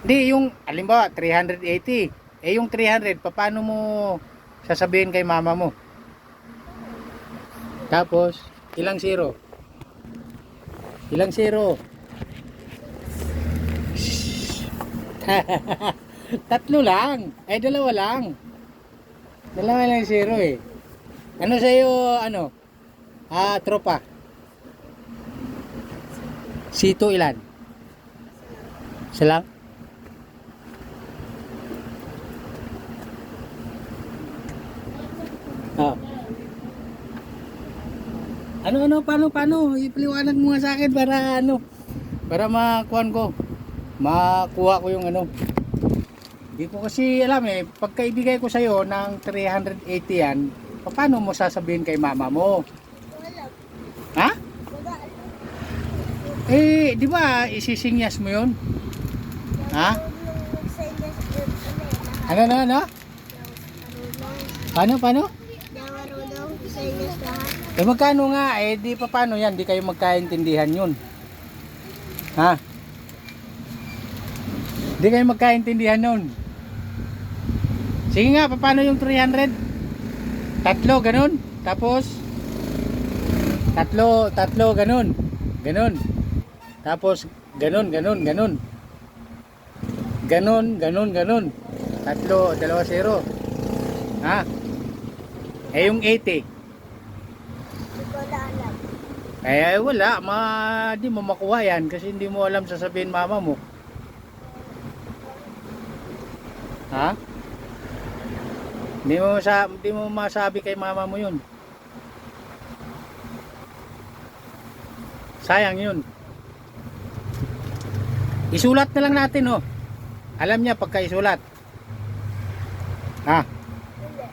Hindi, yung, alimbawa, 380. Eh, yung 300, paano mo sasabihin kay mama mo? Tapos, ilang zero? Ilang zero? Tatlo lang. Ay, dalawa lang. Dalawa lang zero eh. Ano sa'yo, ano? Ah, tropa. Sito ilan? Isa lang? Ah. Ano ano paano paano ipaliwanag mo nga sa akin para ano para makuha ko makuha ko yung ano Hindi ko kasi alam eh pagka ibigay ko sa iyo ng 380 yan paano mo sasabihin kay mama mo Wala. ha Wala. eh di ba isisinyas mo yun Ha? Ano ano ano? Ano paano paano. Eh magkano nga? Eh di pa paano yan? Di kayo magkaintindihan yun. Ha? Di kayo magkaintindihan yun sige nga paano yung 300 tatlo ganun. Tapos? Tatlo tatlo ganun. Ganun. Tapos ganun ganun ganun ganun ganun ganun tatlo dalawa zero ha eh yung 80 Hindi ko na alam. Eh wala, ma di mo makuha yan kasi hindi mo alam sasabihin mama mo. Ha? Hindi mo sa hindi mo masabi kay mama mo 'yun. Sayang 'yun. Isulat na lang natin oh. Alam niya pagka isulat. Ha? Hindi.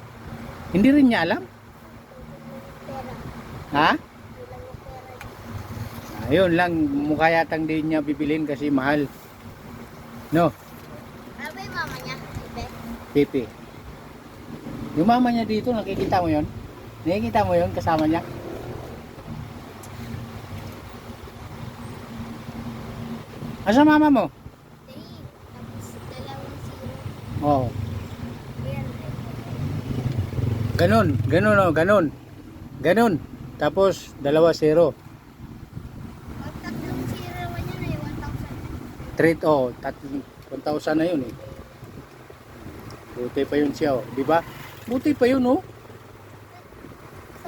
Hindi rin niya alam? Pera. Ha? Ayun lang, mukha yatang din niya bibilin kasi mahal. No, Ano ba yung mama niya? Ibe? pipi. Yung mama niya dito, nakikita mo yon? Nakikita mo yon kasama niya? Asa mama mo? Three. Tapos dalawang zero. Oh, ganun, ganun oh, ganun. Ganun. Tapos, dalawa zero. Tatlong zero yan ay 1,000. Trade, oh, tat 1,000 na yun eh. Buti pa yun siya, oh. Di ba? Buti pa yun, oh.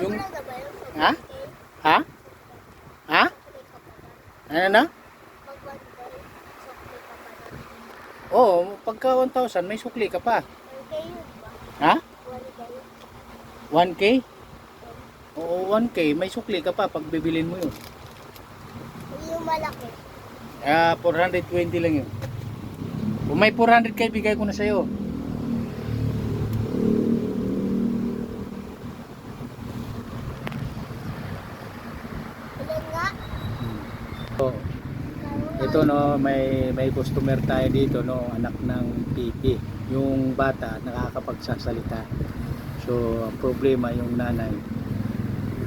Yung-? Ha? Ha? Ha? Ano na? Pag 1 day, sukli ka pa na. Oo, oh, pagka 1,000, may sukli ka pa. 1K yun ba? Ha? 1K. 1K? Oo, 1K, may sukli ka pa pag bibilin mo yun. Yung malaki. Ah, 420 lang yun. Kung may 400 kay bigay ko na sa'yo. Ito no, may may customer tayo dito no, anak ng pipi. Yung bata nakakapagsasalita. So, ang problema yung nanay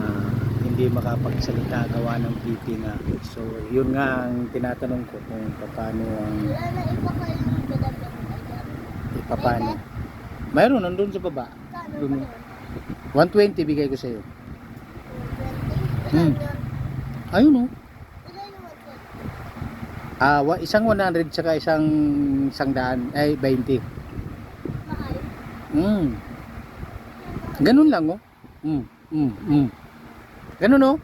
ah, hindi makapagsalita gawa ng pipi nga. So, yun nga ang tinatanong ko kung paano ang ipapano. Mayroon nandun sa baba. Kano Dun. ba yun? 120 bigay ko sa'yo. 120? Hmm. Ayun oh. 120? Ah, wa- isang 100 tsaka isang isang daan ay 20. Mahal. Mm. Ganun lang oh. Mm, mm, mm. Ganun oh.